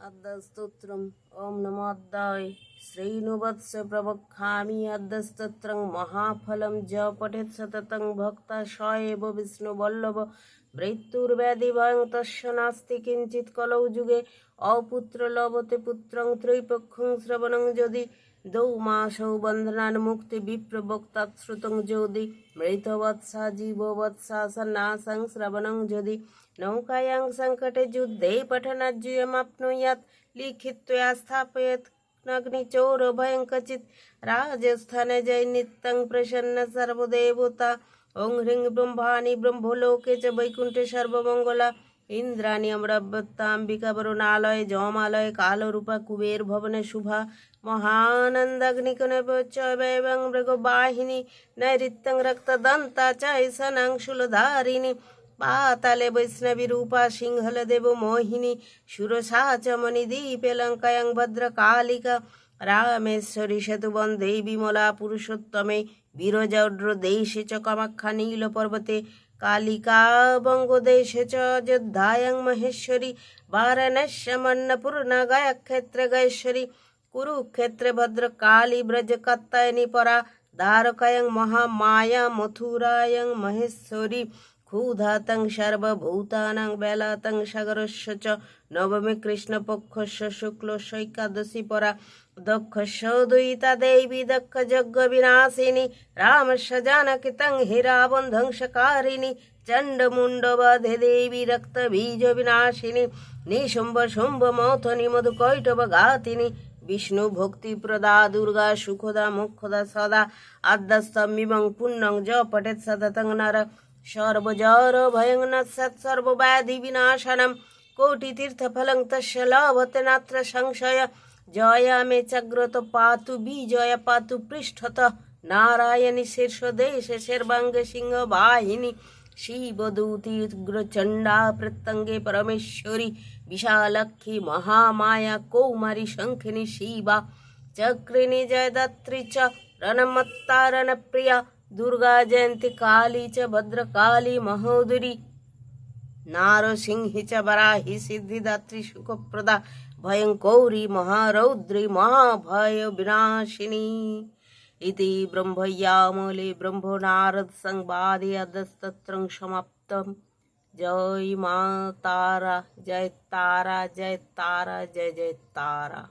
అద్దస్తోత్రం ఓం నమోద్దాయ్ శ్రీనువత్స ప్రవక్ష్యామి అద్దస్తోత్రం మహాఫలం జ పఠేత్ సతతం భక్త స ఏవ విష్ణువల్లభ মৃত্যুর্ব্যাধি ভয়ং তস্য নাস্তি কিঞ্চিত কলৌ যুগে অপুত্র লবতে পুত্রং ত্রৈপক্ষং শ্রবণং যদি দৌমাসৌ বন্ধনার মুক্তি বিপ্রবক্তাৎ শ্রুতং যদি মৃতবৎসা জীববৎসা সন্ন্যাসং শ্রবণং যদি নৌকায়াং সংকটে যুদ্ধে পঠনাজ্জুয়মাপ্নুয়াত লিখিত্বয়া স্থাপয়েত নগ্নিচৌরভয়ঙ্কচিত রাজস্থানে জয় নিত্যং প্রসন্ন সর্বদেবতা ওং হ্রিং ব্রহ্মাণি ব্রহ্মলোকে চ বৈকুণ্ঠে সর্বমঙ্গলা ইন্দ্রাণী অমরাবত্তা অম্বিকা বরুণ আলয় জম আলয় কাল রূপা কুবের ভবনে শুভা মহানন্দাগ্নিকোণ মৃগ বাহিনী নৈরিত্যং রক্ত দন্তা পাতালে বৈষ্ণবী রূপা সিংহল দেব মোহিনী, সুরসা চমনি দীপে লঙ্কায়ং ভদ্র কালিকা রামেশ্বরী সেতুবন বন্ধে বিমলা পুরুষোত্তমে বীরজ্র দেশে চ কামাখ্যা নীল পর্বতে বিমলা পুরুষোত্তমে বিরজৌড্র দেশে চ কামাখ্যা নীল পর্বতে কালিকা বঙ্গদেশে চ অযোধ্যায়ং মহেশ্বরী বারাণস্যমন্নপূর্ণা গায়ক্ষেত্রে ক্ষুধাতং সর্বভূতানাং বেলাতং সাগরস্য চ নবমী কৃষ্ণপক্ষস্য শুক্লস্য একাদশী পরা। দক্ষস্য দুইতা দেবী দক্ষ যজ্ঞ বিনাশিনী, রামস্য জানকিতং হীরাবন্ধংসকারিণী চণ্ডমুণ্ডবধে দেবী রক্ত বীজ বিনাশিনী, নিশুম্ভ শুম্ভ মথনি মধু কৈটব ঘাতিনী বিষ্ণু ভক্তি প্রদা দুর্গা সুখদা মুখদা সদা আদ্যস্তমিবং পুণ্যং জ পঠেৎ সততং নর। সর্বজর ভয়ং নৎসৎ সর্বব্যাধি বিনাশনম কোটিতীর্থফलं তস্য লভতে নাত্র সংশয়। জয়া মে চগ্রত পাতু বিজয় পাতু পৃষ্ঠত। নারায়ণী শীর্ষদেশে শর্বাঙ্গ সিংহ বাহিনী শিবদূতি উগ্রচণ্ডা প্রত্যঙ্গে পরমেশ্বরী। বিশালক্ষী মহামায়া কৌমারী শঙ্খিনী শিবা। চক্রিণী জয়দাত্রী চ রণমত্তারণপ্রিয়া। दुर्गा जयंती काली च भद्रकाली महोदरी नारसिंहि च वराहि सिद्धिदात्री सुखप्रदा भयङ्कौरी महारौद्री महाभयविनाशिनी इति ब्रह्मयामूले ब्रह्मनारदसंवादे अधस्तत्रं समाप्तम् जय मा तारा जय तारा जय तारा जय जय तारा